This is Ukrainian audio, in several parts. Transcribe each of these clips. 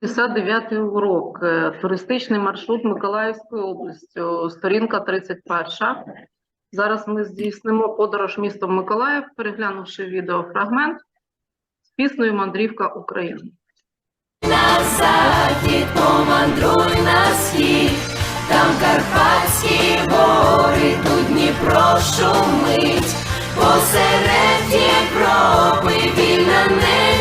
59 урок. Е, Туристичний маршрут Миколаївською областю. Сторінка 31. Зараз ми здійснимо подорож містом Миколаїв, переглянувши відеофрагмент з піснею Мандрівка України. На захід помандруй на схід, там Карпатські гори, тут Дніпро шумить, посеред Європи вільна неділима,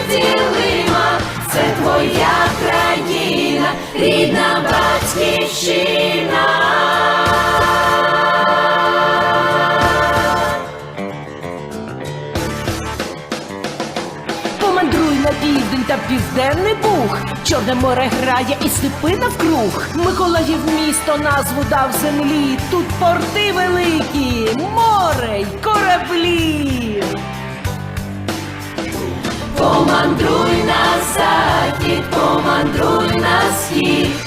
батьківщина. Помандруй на південь та південний буг. Чорне море грає і степи навкруг. Миколаїв місто назву дав землі. Тут порти великі, море й кораблі. Помандруй на захід, помандруй на схід,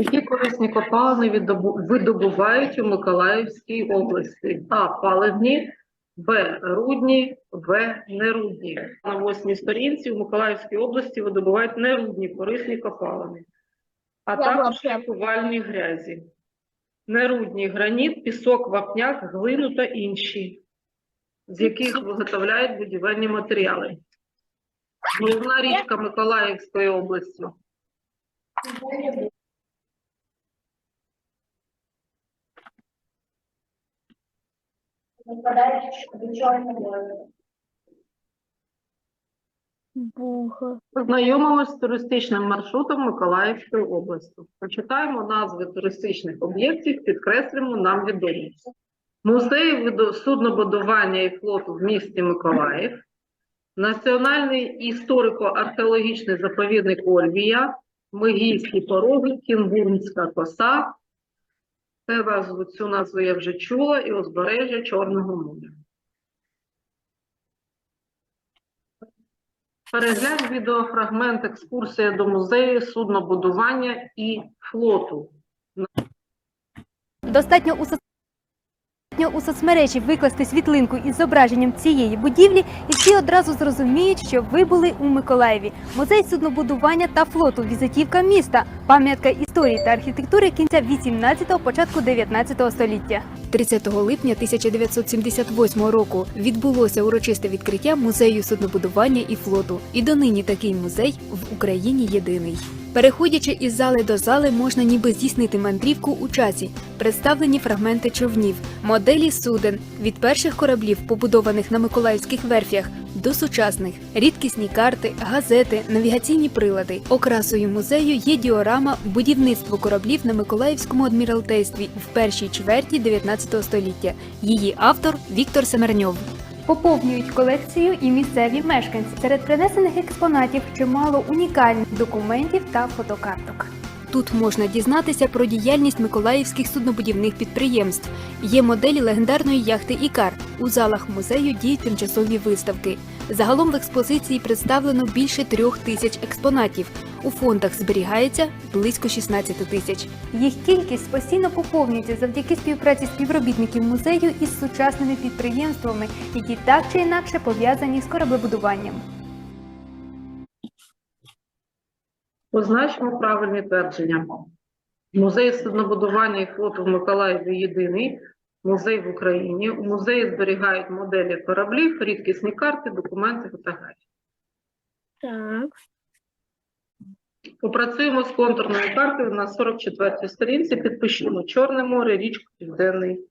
Які корисні копалини видобувають у Миколаївській області? А. Паливні, Б. Рудні, В. Нерудні. На восьмій сторінці у Миколаївській області видобувають нерудні корисні копалини, а також лікувальні грязі. Нерудні граніт, пісок, вапняк, глину та інші, з яких виготовляють будівельні матеріали. Головна річка Миколаївської області. Познайомимось з туристичним маршрутом Миколаївської області. Почитаємо назви туристичних об'єктів, підкреслимо нам відомі. Музей суднобудування і флоту в місті Миколаїв, Національний історико-археологічний заповідник Ольвія, Мигійські пороги, Кінгурмська коса. Це назву, цю назву я вже чула, і узбережжя Чорного моря. Переглянь відеофрагмент екскурсія до музею суднобудування і флоту. Достатньо у. Достатньо у соцмережі викласти світлинку із зображенням цієї будівлі, і всі одразу зрозуміють, що ви були у Миколаєві. Музей суднобудування та флоту, візитівка міста, пам'ятка історії та архітектури кінця 18-го, початку 19-го століття. 30 липня 1978 року відбулося урочисте відкриття музею суднобудування і флоту. І донині такий музей в Україні єдиний. Переходячи із зали до зали, можна ніби здійснити мандрівку у часі. Представлені фрагменти човнів, моделі суден від перших кораблів, побудованих на миколаївських верфях, до сучасних, рідкісні карти, газети, навігаційні прилади. Окрасою музею є діорама будівництво кораблів на Миколаївському адміралтействі в першій чверті 19 століття. Її автор Віктор Семерньов. Поповнюють колекцію і місцеві мешканці. Серед принесених експонатів чимало унікальних документів та фотокарток. Тут можна дізнатися про діяльність миколаївських суднобудівних підприємств. Є моделі легендарної яхти Ікар. У залах музею діють тимчасові виставки. Загалом в експозиції представлено більше трьох тисяч експонатів. У фондах зберігається близько 16 тисяч. Їх кількість постійно поповнюється завдяки співпраці співробітників музею із сучасними підприємствами, які так чи інакше пов'язані з кораблебудуванням. Позначимо правильні твердження. Музей суднобудування і флоту в Миколаєві єдиний музей в Україні. У музеї зберігають моделі кораблів, рідкісні карти, документи, фотографії. Так. Попрацюємо з контурною картою на 44-й сторінці. Підпишімо Чорне море, річку Південний.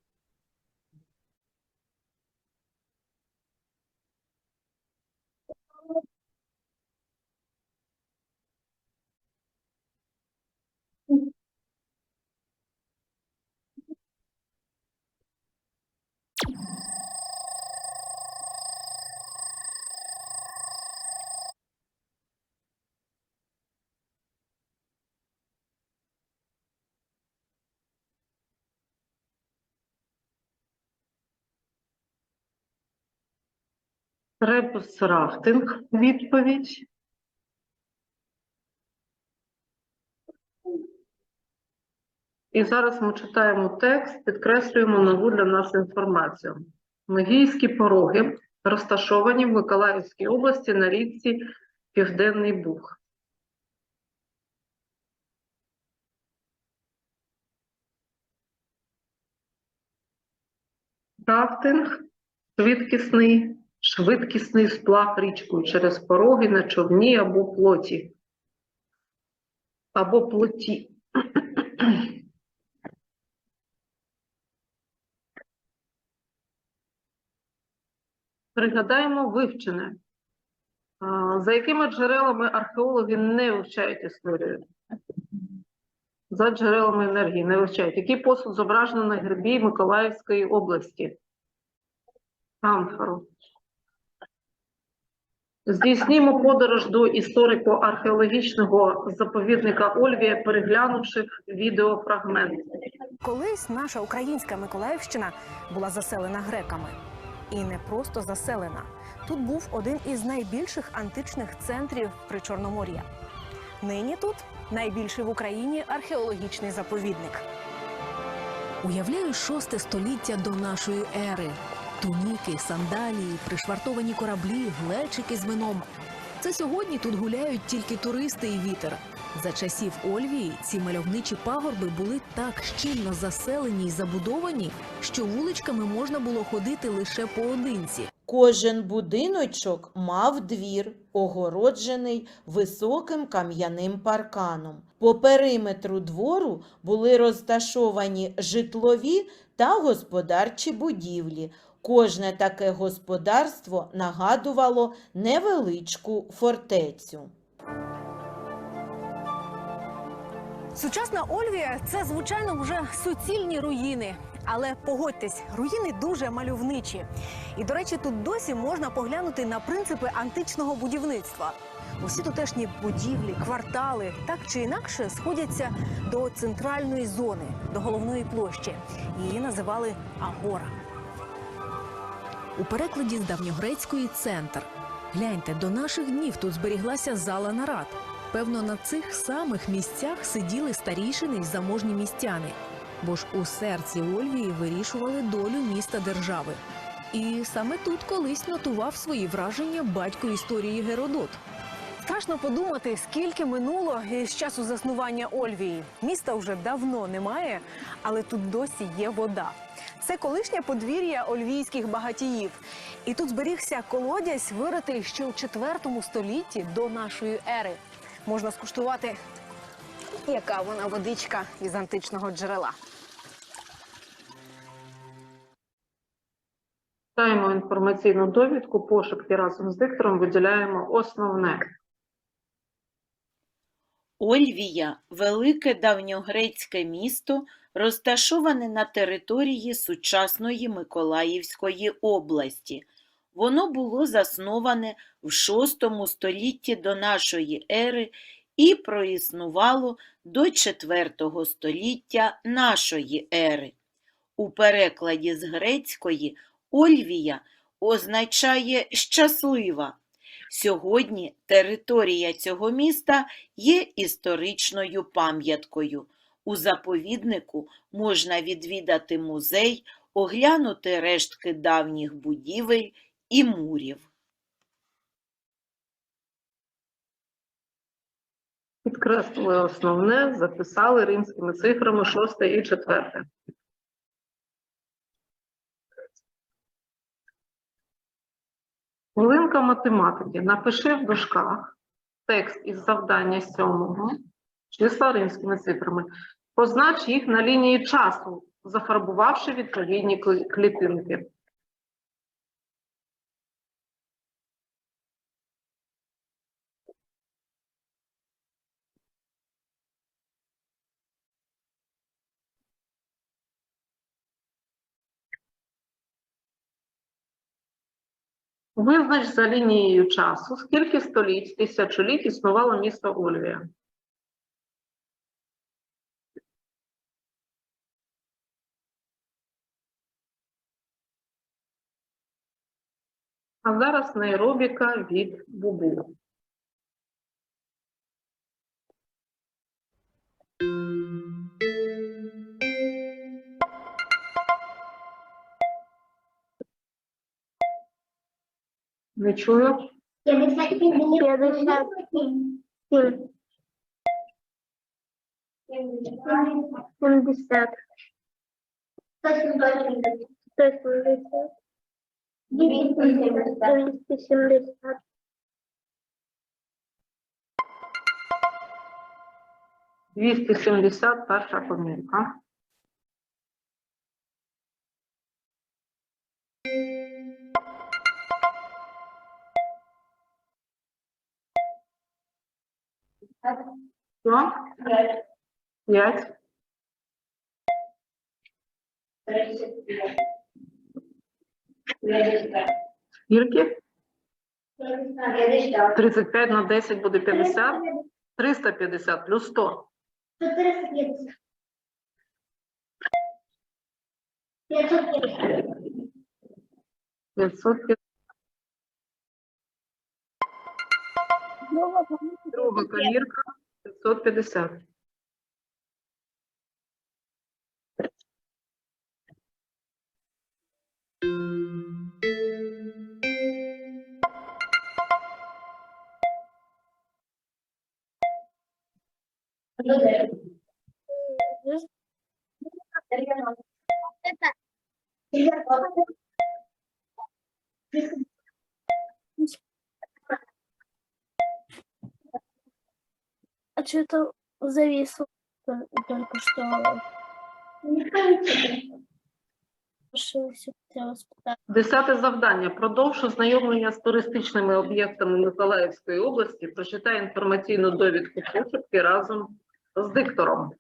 Ребус рафтинг. Відповідь. І зараз ми читаємо текст, підкреслюємо нову для нас інформацію. Мегійські пороги розташовані в Миколаївській області на річці Південний Буг. Рафтинг швидкісний, швидкісний сплав річкою через пороги на човні або плоті. Або плоті. Пригадаємо вивчене. За якими джерелами археологи не вивчають історію? За джерелами енергії не вивчають. Який посуд зображено на гербі Миколаївської області? Амфору. Здійснімо подорож до історико-археологічного заповідника Ольвія, переглянувши відеофрагмент. Колись наша українська Миколаївщина була заселена греками. І не просто заселена. Тут був один із найбільших античних центрів Причорномор'я. Нині тут найбільший в Україні археологічний заповідник. Уявляю шосте століття до нашої ери. Туніки, сандалії, пришвартовані кораблі, глечики з вином. Це сьогодні тут гуляють тільки туристи і вітер. За часів Ольвії ці мальовничі пагорби були так щільно заселені й забудовані, що вуличками можна було ходити лише поодинці. Кожен будиночок мав двір, огороджений високим кам'яним парканом. По периметру двору були розташовані житлові та господарчі будівлі. Кожне таке господарство нагадувало невеличку фортецю. Сучасна Ольвія це звичайно вже суцільні руїни. Але погодьтесь, руїни дуже мальовничі. І, до речі, тут досі можна поглянути на принципи античного будівництва. Усі тутешні будівлі, квартали так чи інакше сходяться до центральної зони, до головної площі. Її називали Агора. У перекладі з давньогрецької центр. Гляньте, до наших днів тут зберіглася зала нарад. Певно, на цих самих місцях сиділи старішини й заможні містяни, бо ж у серці Ольвії вирішували долю міста держави. І саме тут колись нотував свої враження батько історії Геродот. Страшно подумати, скільки минуло з часу заснування Ольвії. Міста вже давно немає, але тут досі є вода. Це колишнє подвір'я ольвійських багатіїв. І тут зберігся колодязь, виритий ще у IV столітті до нашої ери. Можна скуштувати, яка вона водичка із античного джерела. Читаємо інформаційну довідку, пошук і разом з диктором виділяємо основне. Ольвія – велике давньогрецьке місто, розташоване на території сучасної Миколаївської області. Воно було засноване в VI столітті до нашої ери і проіснувало до IV століття нашої ери. У перекладі з грецької Ольвія означає щаслива. Сьогодні територія цього міста є історичною пам'яткою. У заповіднику можна відвідати музей, оглянути рештки давніх будівель і мурів. Підкреслили основне, записали римськими цифрами 6 і 4. Хвилинка математики. Напиши в дужках текст із завдання сьомого, числа римськими цифрами. Познач їх на лінії часу, зафарбувавши відповідні клітинки. Визнач за лінією часу, скільки століть, тисячоліть існувало місто Ольвія. А зараз нейробіка від бубу. Не чую. П'ятдесят сім. Сімдесят. Сто сімдесят. Двісті сімдесят. Перша помилка. Що? П'ять. Скільки? 35 на 10 буде 50. 350 плюс 100. 450. 550. 550. Друга комірка 550. А это зависло т- только что? Десяте завдання. Продовж ознайомлення з туристичними об'єктами Миколаївської області прочитай інформаційну довідку пошепки разом з диктором.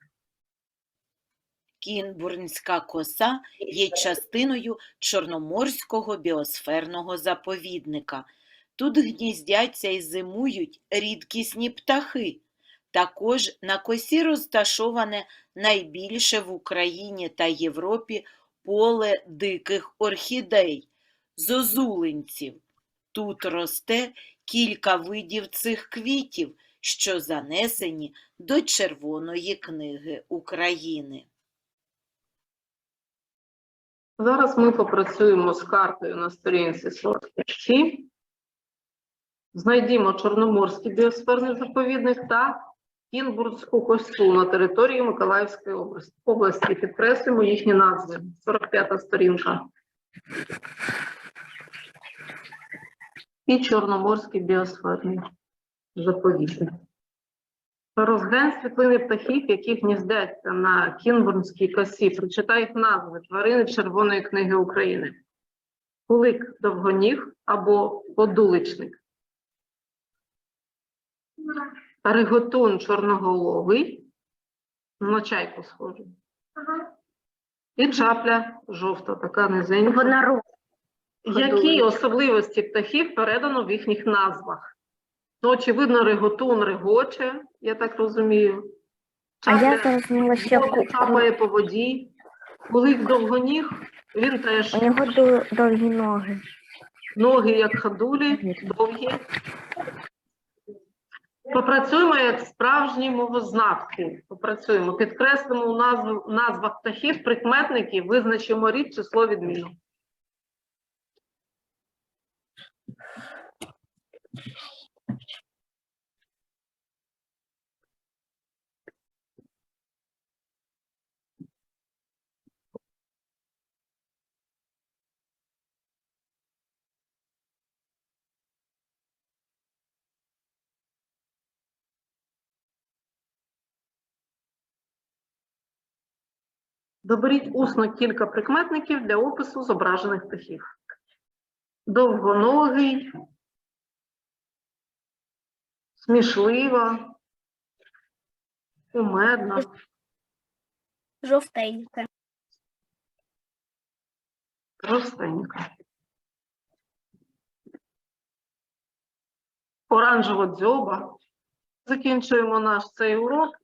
Кінбурнська коса є частиною Чорноморського біосферного заповідника. Тут гніздяться і зимують рідкісні птахи. Також на косі розташоване найбільше в Україні та Європі поле диких орхідей – зозулинців. Тут росте кілька видів цих квітів, що занесені до Червоної книги України. Зараз ми попрацюємо з картою на сторінці 47. Знайдімо Чорноморський біосферний заповідник та Кінбурзьку косу на території Миколаївської області. Підкреслюємо їхні назви. 45-та сторінка. І Чорноморський біосферний заповідник. Розглянь світлини птахів, які гніздяться на Кінбурнській косі. Прочитай їх назви тварини Червоної книги України. Кулик довгоніг або подуличник. Риготун чорноголовий. На чайку схожий. І чапля жовта, така низенька. Водород. Які особливості птахів передано в їхніх назвах? Ну, очевидно, реготун регоче, я так розумію. А я Чапля зрозуміла ще Воду капає по воді. Кулик довгоніг, він теж у нього довгі ноги. ноги як ходулі, довгі. Попрацюємо як справжні мовознавці. Попрацюємо, підкреслимо у назв, назвах птахів, прикметників, визначимо рід, число відміну. Доберіть усно кілька прикметників для опису зображених птахів. Довгоногий, смішлива, кумедна, Жовтеньке. простенька. Оранжево дзьоба. Закінчуємо наш цей урок